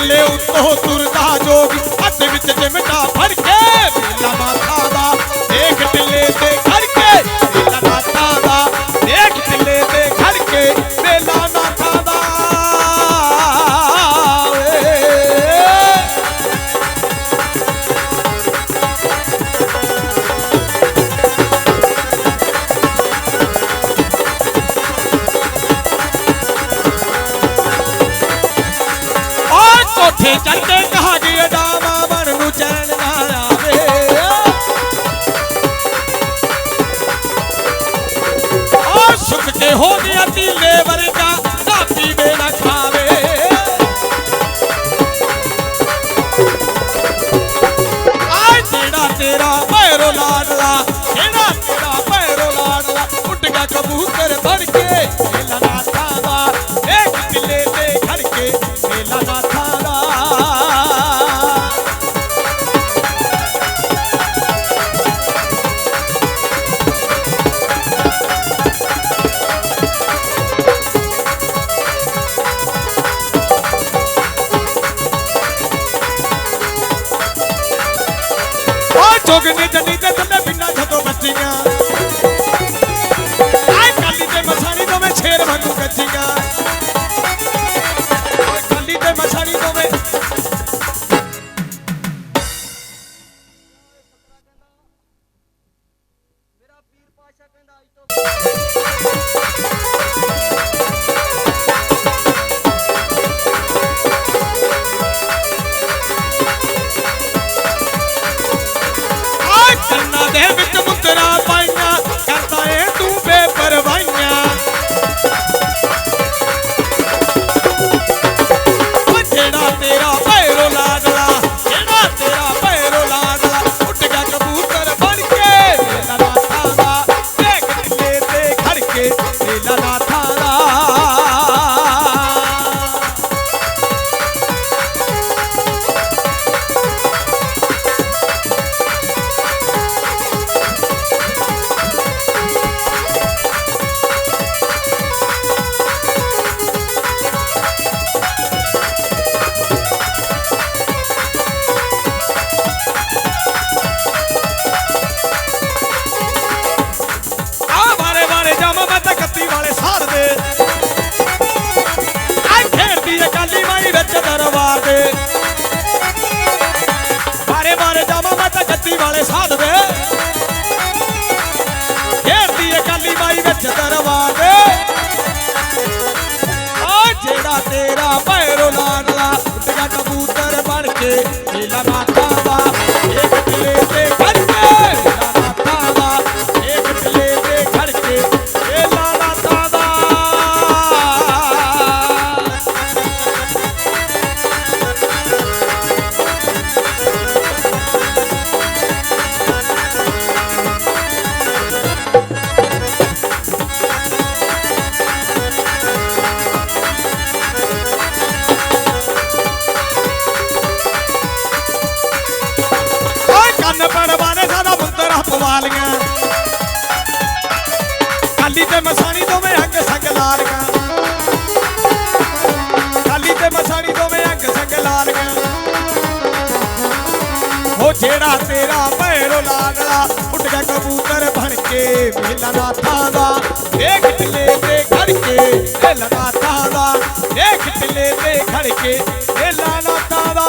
ਟਿੱਲੇ ਉੱਤੋਂ ਤੁਰਦਾ ਜੋਗੀ ਹੱਥ ਵਿੱਚ ਚਿਮਟਾ ਫੜ ਕੇ ਵੇਲਾ ਮਾਤਾ ਕੋਠੇ ਚੜ ਕੇ ਕਹਾ ਡਾਵਾ ਮਨ ਨੂੰ ਚੈਨ ਨਾ ਆਵੇ। ਆ ਸੁੱਕ ਕੇ ਹੋ ਗਿਆ ਤੀਲੇ ਵਰਗਾ ਨਾ ਪੀਵੇ ਨਾ ਖਾਵੇ ਆ ਜਿਹੜਾ ਤੇਰਾ ਭੈਰੋ ਲਾਡਲਾ, ਜਿਹੜਾ ਤੇਰਾ ਭੈਰੋ ਲਾਡਲਾ ਉੱਡ ਗਿਆ ਕਬੂਤਰ ਬਣ ਕੇ। ਆ ਜੋਗਨੇ ਤੇ ਥੱਲੇ ਪਿੰਡਾਂ ਜਦੋਂ ਬੱਚੀਆਂ ਆਏ ਕਾਲੀ ਤੇ ਮਸਾਣੀ ਦੋਵੇਂ ਛੇਰ ਵਾਂਗੂ ਗੱਜੀਆਂ। ਓਏ ਕਾਲੀ ਤੇ ਮਸਾਣੀ ਦੋਵੇਂ। ਮੇਰਾ ਪੀਰ ਪਾਸ਼ਾ ਕਹਿੰਦਾ, ਅੱਜ ਤੋਂ ਆਏ ਕੰਨਾਂ ਦੇ ਵਾਲੇ ਸਾਧ ਦੇ। ਆ ਖੇਡਦੀ ਏ ਕਾਲੀ ਮਾਈ ਵਿੱਚ ਦਰਬਾਰ ਦੇ। ਵਾਰੇ ਵਾਰੇ ਜਾਮਾ ਮੈਂ ਤਾਂ ਕੱਤੀ ਵਾਲੇ ਸਾਧ ਦੇ। ਖੇਡਦੀ ਏ ਕਾਲੀ ਮਾਈ ਵਿੱਚ ਦਰਬਾਰ ਦੇ। ਆ ਜਿਹੜਾ ਤੇਰਾ ਭੈਰੋ ਲਾਡਲਾ ਉੱਡਿਆ ਕਬੂਤਰ ਬਣ ਕੇ ਉਹ ਜਿਹੜਾ ਤੇਰਾ ਭੈਰੋ ਲਾਡਲਾ ਉੱਡ ਗਿਆ ਕਬੂਤਰ ਬਣ ਕੇ ਮੇਲਾ ਨਾਥਾਂ ਦਾ। ਦੇਖ ਟਿੱਲੇ ਤੇ ਖੜ ਕੇ ਮੇਲਾ ਨਾਥਾਂ ਦਾ। ਦੇਖ ਟਿੱਲੇ ਤੇ ਖੜ ਕੇ ਮੇਲਾ ਨਾਥਾਂ ਦਾ।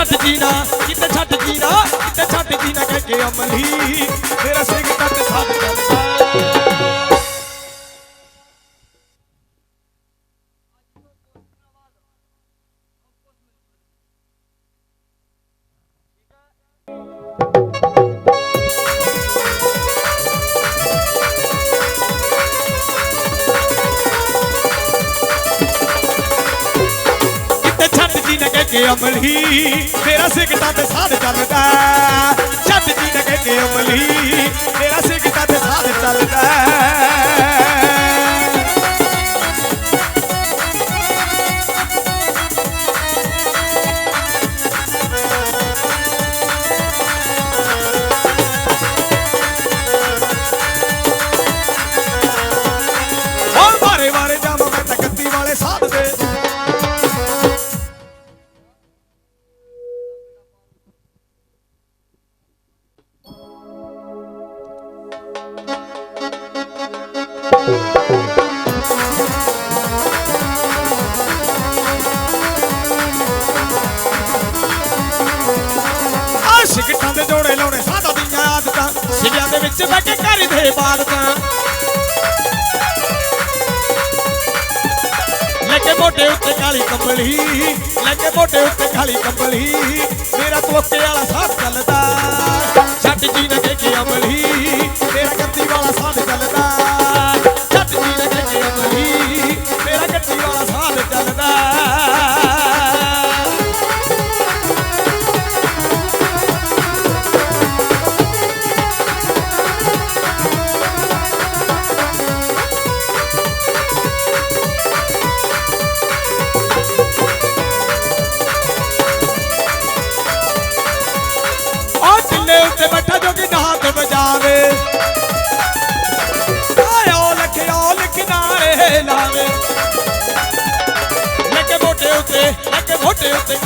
ਛੱਡ ਜੀਣਾ ਕਿਤੇ ਛੱਡ ਜੀਣਾ ਕਿਤੇ ਛੱਡ ਜੀਣਾ ਕਹਿ ਕੇ ਅਮਲੀ। ਮੇਰਾ ਸਿੰਘ ਤੱਕ ਸਾਧ ਚੱਲਦਾ ਕੇ ਅਮਲੀ ਮੇਰਾ ਸਿੱਕਟਾਂ ਤੇ ਸਾਧ ਚੱਲਦਾ ਛੱਡ ਜੀ ਨਾ ਕੇ ਅਮਲੀ ਮੇਰਾ ਸਿੱਕਟਾਂ ਤੇ ਸਾਧ ਚੱਲਦਾ ਸਿਵਿਆਂ ਦੇ ਵਿੱਚ ਬਹਿ ਕੇ ਕਰਦੇ ਲੈ ਕੇ ਮੋਟੇ ਉੱਤੇ ਕਾਲੀ ਕੰਬਲੀ ਕੇ ਮੋਟੇ ਉੱਤੇ ਕਾਲੀ ਕੰਬਲੀ ਮੇਰਾ ਤੋਕੇ ਵਾਲਾ ਸਾਥ ਚੱਲਦਾ। ਛੱਡ ਜੀ ਨਾ ਦੇਖੀ ਅਮਲੀ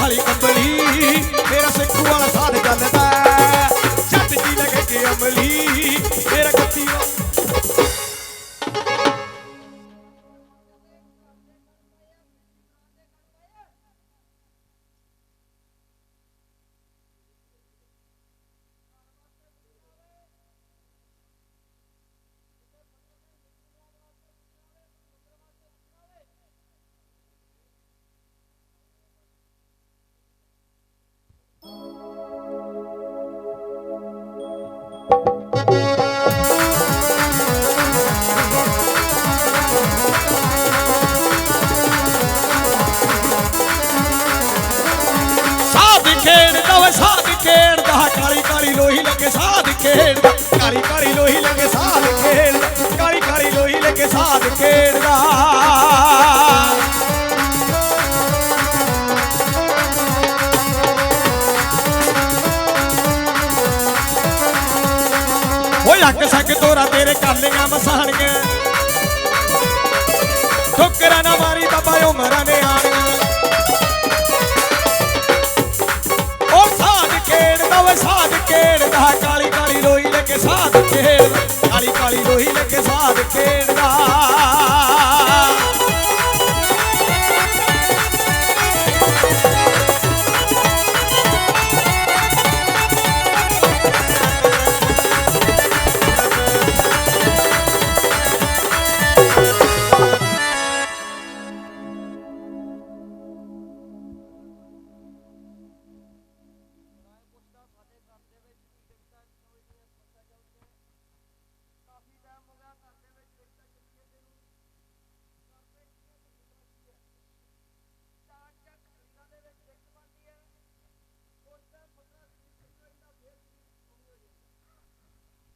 ਮੋਟੇ ਉੱਤੇ ਖੇਡਦਾ ਵੇ ਸਾਧ ਖੇਡਦਾ ਕਾਲੀ ਕਾਲੀ ਲੋਹੀ ਲੱਗੇ ਸਾਧ ਖੇਡਦਾ ਕਾਲੀ ਕਾਲੀ ਲੋਹੀ ਲੱਗੇ ਸਾਧ ਖੇਡਦਾ ਕਾਲੀ ਕਾਲੀ ਲੋਹੀ ਲੱਗੇ ਸਾਧ ਖੇਡਦਾ ਓਏ ਅੱਗ ਸੱਕ ਤੋਰਾ ਤੇਰੇ ਕਾਲੀਆਂ ਮਸਾਣੀਆਂ ਠੋਕਰਾਂ ਨਾ ਮਾਰੀ ਬਾਬਾ ਉਮਰਾਂ ਨੇ ਆਣੀਆਂ ਕੇ ਸਾਧ ਖੇਡਦਾ ਕਾਲੀ ਕਾਲੀ ਰੋਹੀ ਲੈ ਕੇ ਸਾਧ ਖੇਡਦਾ ਕਾਲੀ ਕਾਲੀ ਰੋਹੀ ਲੈ ਕੇ ਸਾਧ ਖੇਡਦਾ